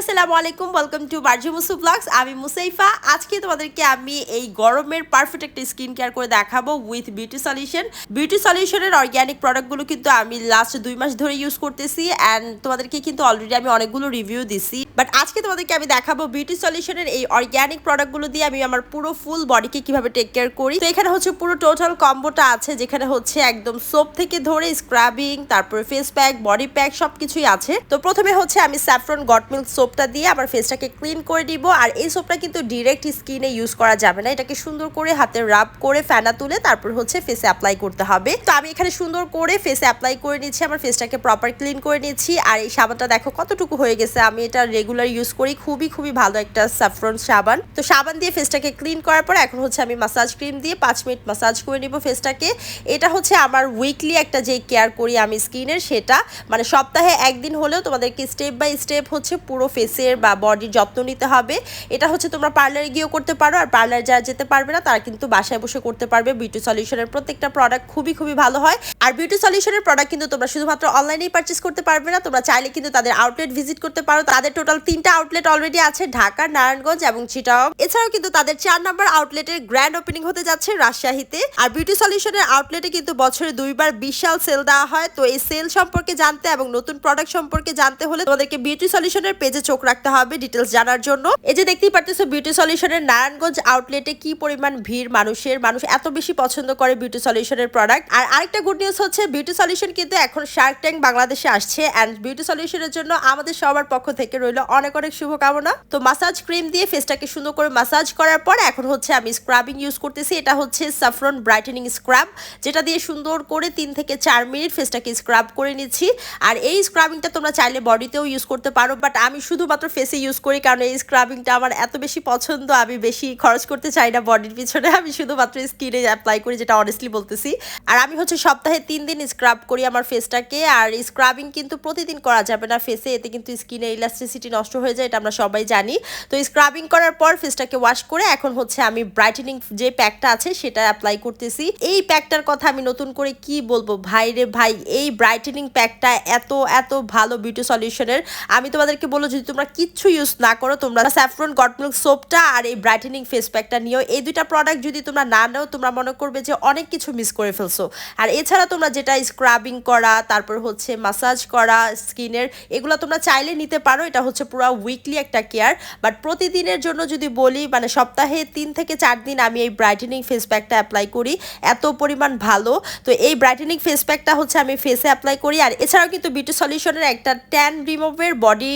আসসালামু আলাইকুম welcome to বার্জি মুসু ব্লগস আমি মুসাইফা। আজকে তোমাদেরকে আমি এই গরমের পারফেক্ট একটা স্কিন কেয়ার করে দেখাবো উইথ বিউটি সলিউশন বিউটি সলিউশনের অর্গ্যানিক প্রোডাক্টগুলো কিন্তু আমি লাস্ট দুই মাস ধরে ইউজ করতেছি অ্যান্ড তোমাদেরকে কিন্তু অলরেডি আমি অনেকগুলো রিভিউ দিছি। বাট আজকে তোমাদেরকে আমি দেখাবো বিউটি সলিউশনের এই অর্গ্যানিক প্রোডাক্টগুলো দিয়ে আমি আমার পুরো ফুল বডিকে কীভাবে টেক কেয়ার করি। তো এখানে হচ্ছে পুরো টোটাল কম্বোটা আছে, যেখানে হচ্ছে একদম সোপ থেকে ধরে স্ক্রাবিং তারপরে ফেস প্যাক বডি প্যাক সবকিছুই আছে। তো প্রথমে হচ্ছে আমি স্যাফরন গট মিল্ক সোপটা দিয়ে আমার ফেসটাকে ক্লিন করে দিব। আর এই সোপটা কিন্তু ডিরেক্ট স্কিনে ইউজ করা যাবে না। এটাকে সুন্দর করে হাতে রাব করে ফেনা তুলে তারপর হচ্ছে ফেসে অ্যাপ্লাই করতে হবে। তো আমি এখানে সুন্দর করে ফেসে অ্যাপ্লাই করে নিচ্ছি, আমার ফেসটাকে প্রপার ক্লিন করে নিচ্ছি। আর এই সাবানটা দেখো কতটুকু হয়ে গেছে। আমি এটা রেগুলার ইউজ করি। খুবই খুবই ভালো একটা স্যাফরন সাবান। তো সাবান দিয়ে ফেসটাকে ক্লিন করার পর এখন হচ্ছে আমি মাসাজ ক্রিম দিয়ে পাঁচ মিনিট মাসাজ করে নিব ফেসটাকে এটা হচ্ছে আমার উইকলি একটা যে কেয়ার করি আমি স্কিনের সেটা। মানে সপ্তাহে একদিন হলেও তোমাদেরকে স্টেপ বাই স্টেপ হচ্ছে পুরো ফেসের বা বডির যত্ন নিতে হবে। এটা হচ্ছে তোমরা পার্লারে গিয়েও করতে পারো, আর পার্লার যারা যেতে পারবে না, তারা কিন্তু বাসায় বসে করতে পারবে। বিউটি সলিউশনের প্রত্যেকটা প্রোডাক্ট খুবই খুবই ভালো হয়। আর বিউটি সলিউশনের প্রোডাক্ট কিন্তু তোমরা শুধুমাত্র অনলাইনেই পারচেস করতে পারবে না, তোমরা চাইলে কিন্তু তাদের আউটলেট ভিজিট করতে পারো। তাদের টোটাল তিনটা আউটলেট অলরেডি আছে, ঢাকা, নারায়ণগঞ্জ এবং চিটাগং এছাড়াও কিন্তু তাদের চার নম্বর আউটলেটের গ্র্যান্ড ওপেনিং হতে যাচ্ছে রাজশাহীতে। আর বিউটি সলিউশনের আউটলেটে কিন্তু বছরে দুইবার বিশাল সেল দেওয়া হয়। তো এই সেল সম্পর্কে জানতে এবং নতুন প্রোডাক্ট সম্পর্কে জানতে হলে তোমাদেরকে বিউটি সলিউশনের পেজে চোখ রাখতে হবে ডিটেলস জানার জন্য। এই যে দেখতেই পারতেছো বিউটি সলিউশনের নারায়ণগঞ্জ আউটলেটে কি পরিমাণ ভিড় মানুষের? মানুষ এত বেশি পছন্দ করে বিউটি সলিউশনের প্রোডাক্ট আর আরেকটা গুড নিউজ হচ্ছে বিউটি সলিউশন কিন্তু এখন শার্ক ট্যাঙ্ক বাংলাদেশে আসছে। অ্যান্ড বিউটি সলিউশনের জন্য আমাদের সবার পক্ষ থেকে রইল অনেক অনেক শুভকামনা। তো মাসাজ ক্রিম দিয়ে ফেসটাকে সুন্দর করে মাসাজ করার পর এখন হচ্ছে আমি স্ক্রাবিং ইউজ করতেছি। এটা হচ্ছে সাফরন ব্রাইটেনিং স্ক্রাব যেটা দিয়ে সুন্দর করে তিন থেকে চার মিনিট ফেসটাকে স্ক্রাব করে নিচ্ছি। আর এই স্ক্রাবিংটা তোমরা চাইলে বডিতেও ইউজ করতে পারো। বাট আমি শুধুমাত্র ফেসে ইউজ করি, কারণ এই স্ক্রাবিংটা আমার এত বেশি পছন্দ, আমি বেশি খরচ করতে চাই না বডির পিছনে। আমি শুধুমাত্র স্কিনে অ্যাপ্লাই করি, যেটা অনেস্টলি বলতেছি। আর আমি হচ্ছে সপ্তাহে তিন দিন স্ক্রাব করি আমার ফেসটাকে আর স্ক্রাবিং কিন্তু প্রতিদিন করা যাবে না ফেসে এতে কিন্তু স্কিনে ইলাস্টিসিটি নষ্ট হয়ে যায়, এটা আমরা সবাই জানি। তো স্ক্রাবিং করার পর ফেসটাকে ওয়াশ করে, এখন হচ্ছে আমি ব্রাইটেনিং যে প্যাকটা আছে, সেটা অ্যাপ্লাই করতেছি। এই প্যাকটার কথা আমি নতুন করে কি বলব? ভাই রে ভাই, এই ব্রাইটেনিং প্যাকটা এত এত ভালো বিউটি সলিউশনের আমি তোমাদেরকে বলব যদি তোমরা কিচ্ছু ইউজ না করো, তোমরা স্যাফরন গট মিল্ক সোপটা আর এই ব্রাইটেনিং ফেস প্যাকটা নিও। এই দুইটা প্রোডাক্ট যদি তোমরা না নাও, তোমরা মনে করবে যে অনেক কিছু মিস করে ফেলছো। আর এছাড়া তোমরা যেটা স্ক্রাবিং করা, তারপর হচ্ছে মাসাজ করা, স্কিনের, এগুলো তোমরা চাইলে নিতে পারো। এটা হচ্ছে পুরো উইকলি একটা কেয়ার বাট প্রতিদিনের জন্য যদি বলি মানে সপ্তাহে তিন থেকে চার দিন আমি এই ব্রাইটেনিং ফেস প্যাকটা অ্যাপ্লাই করি। এত পরিমাণ ভালো। তো এই ব্রাইটেনিং ফেস প্যাকটা হচ্ছে আমি ফেসে অ্যাপ্লাই করি। আর এছাড়াও কিন্তু বিউটি সলিউশনের একটা ট্যান রিমুভের বডি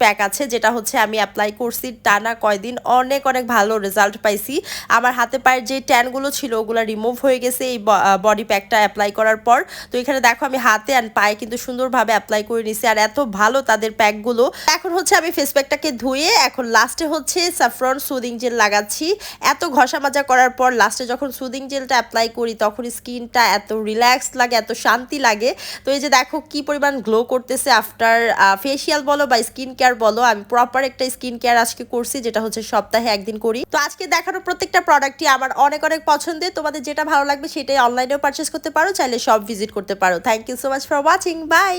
প্যাক আছে, যেটা হচ্ছে আমি অ্যাপ্লাই করছি টানা কয়দিন। অনেক অনেক ভালো রেজাল্ট পাইছি। আমার হাতে পায়ের যে ট্যানগুলো ছিল, ওগুলো রিমুভ হয়ে গেছে এই বডি প্যাকটা অ্যাপ্লাই করার পর। তো এখানে দেখো আমি হাতে অ্যান্ড পায়ে কিন্তু সুন্দরভাবে অ্যাপ্লাই করে নিছি, আর এত ভালো তাদের প্যাকগুলো এখন হচ্ছে আমি ফেস প্যাকটাকে ধুয়ে, এখন লাস্টে হচ্ছে সাফরন সুদিং জেল লাগাচ্ছি। এত ঘষা মাজা করার পর লাস্টে যখন সুদিং জেলটা অ্যাপ্লাই করি, তখন স্কিনটা এত রিল্যাক্স লাগে, এত শান্তি লাগে। তো এই যে দেখো কি পরিমাণ গ্লো করতেছে আফটার ফেসিয়াল বলো বা স্কিন কেয়ার বলো, আমি প্রপার একটা স্কিন কেয়ার আজকে করছি, যেটা হচ্ছে সপ্তাহে একদিন করি। তো আজকে দেখানো প্রত্যেকটা প্রোডাক্টই আমার অনেক অনেক পছন্দের। তোমাদের যেটা ভালো লাগবে সেটাই অনলাইনেও পারচেস করতে পারো, চাইলে সব ভিজিট করতে পারো। Thank you so much for watching bye